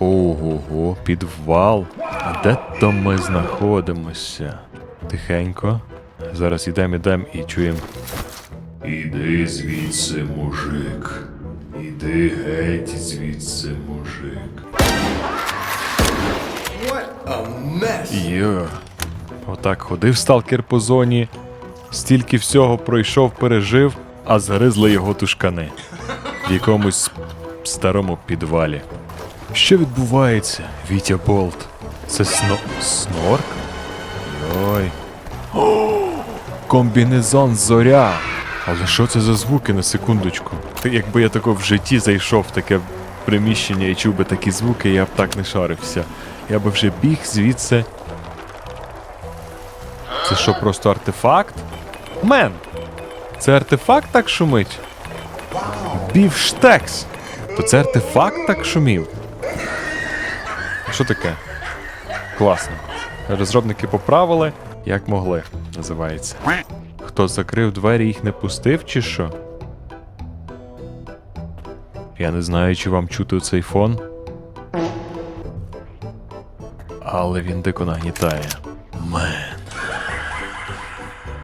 Ого, підвал. А де то ми знаходимося? Тихенько. Зараз ідемо, ідемо і чуємо. Іди звідси, мужик. Іди геть звідси, мужик. Йо. Отак ходив сталкер по зоні, стільки всього пройшов, пережив, а згризли його тушкани в якомусь старому підвалі. Що відбувається, Вітя Болт? Це сно... снорк? Йой. Комбінезон зоря. Але що це за звуки на секундочку? Якби я тако в житті зайшов в таке приміщення і чув би такі звуки, я б так не шарився. Я би вже біг звідси. Це що, просто артефакт? Мен! Це артефакт так шумить? Бівштекс! То це артефакт так шумів? Що таке? Класно. Розробники поправили, як могли, називається. Хто закрив двері, їх не пустив, чи що? Я не знаю, чи вам чути цей фон. Але він дико нагнітає. Мен.